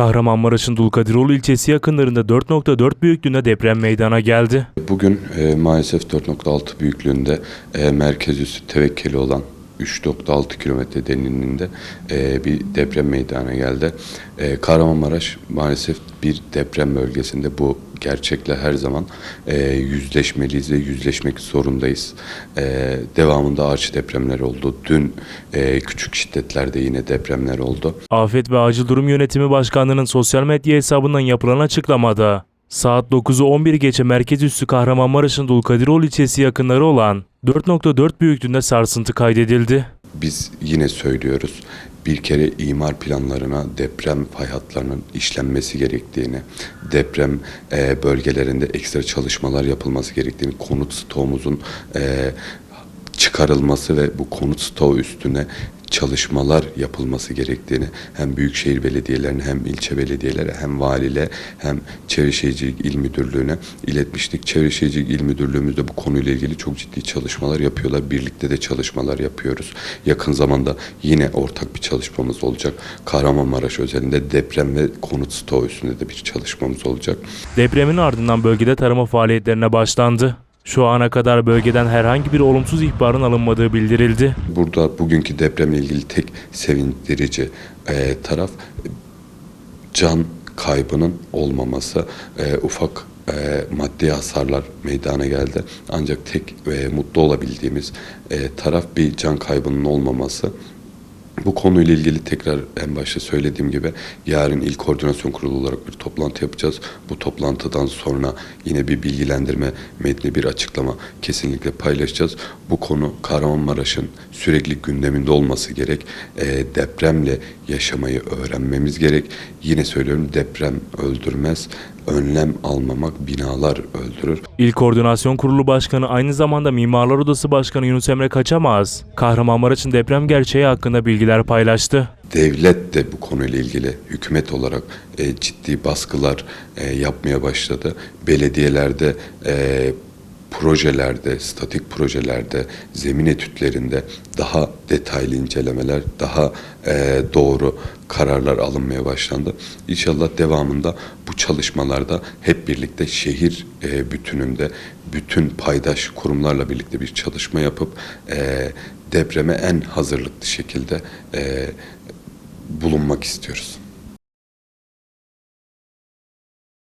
Kahramanmaraş'ın Dulkadiroğlu ilçesi yakınlarında 4.4 büyüklüğünde deprem meydana geldi. Bugün e, maalesef 4.6 büyüklüğünde e, merkez üssü tevekkeli olan 3.6 kilometre derinliğinde e, bir deprem meydana geldi. E, Kahramanmaraş maalesef bir deprem bölgesinde bu gerçekle her zaman e, yüzleşmeliyiz ve yüzleşmek zorundayız. E, devamında arş depremler oldu. Dün e, küçük şiddetlerde yine depremler oldu. Afet ve Acil Durum Yönetimi Başkanlığı'nın sosyal medya hesabından yapılan açıklamada saat 9'u 11 geçe merkez üssü Kahramanmaraş'ın Dulkadiroğlu ilçesi yakınları olan 4.4 büyüklüğünde sarsıntı kaydedildi. Biz yine söylüyoruz bir kere imar planlarına deprem fay hatlarının işlenmesi gerektiğini, deprem e, bölgelerinde ekstra çalışmalar yapılması gerektiğini, konut stoğumuzun e, çıkarılması ve bu konut stoğu üstüne çalışmalar yapılması gerektiğini hem büyükşehir belediyelerine hem ilçe belediyelere hem valile hem Çevre Şehircilik İl Müdürlüğü'ne iletmiştik. Çevre Şehircilik İl Müdürlüğümüz de bu konuyla ilgili çok ciddi çalışmalar yapıyorlar. Birlikte de çalışmalar yapıyoruz. Yakın zamanda yine ortak bir çalışmamız olacak. Kahramanmaraş özelinde deprem ve konut stoğu üstünde de bir çalışmamız olacak. Depremin ardından bölgede tarama faaliyetlerine başlandı. Şu ana kadar bölgeden herhangi bir olumsuz ihbarın alınmadığı bildirildi. Burada bugünkü depremle ilgili tek sevindirici e, taraf can kaybının olmaması. E, ufak e, maddi hasarlar meydana geldi. Ancak tek e, mutlu olabildiğimiz e, taraf bir can kaybının olmaması. Bu konuyla ilgili tekrar en başta söylediğim gibi yarın il koordinasyon kurulu olarak bir toplantı yapacağız. Bu toplantıdan sonra yine bir bilgilendirme metni bir açıklama kesinlikle paylaşacağız. Bu konu Kahramanmaraş'ın sürekli gündeminde olması gerek. E, depremle yaşamayı öğrenmemiz gerek. Yine söylüyorum deprem öldürmez. Önlem almamak binalar öldürür. İl Koordinasyon Kurulu Başkanı aynı zamanda Mimarlar Odası Başkanı Yunus Emre Kaçamaz, Kahramanmaraş'ın deprem gerçeği hakkında bilgiler paylaştı. Devlet de bu konuyla ilgili hükümet olarak e, ciddi baskılar e, yapmaya başladı. Belediyelerde e, projelerde, statik projelerde, zemin etütlerinde daha detaylı incelemeler, daha e, doğru kararlar alınmaya başlandı. İnşallah devamında bu çalışmalarda hep birlikte şehir e, bütününde bütün paydaş kurumlarla birlikte bir çalışma yapıp e, depreme en hazırlıklı şekilde e, bulunmak istiyoruz.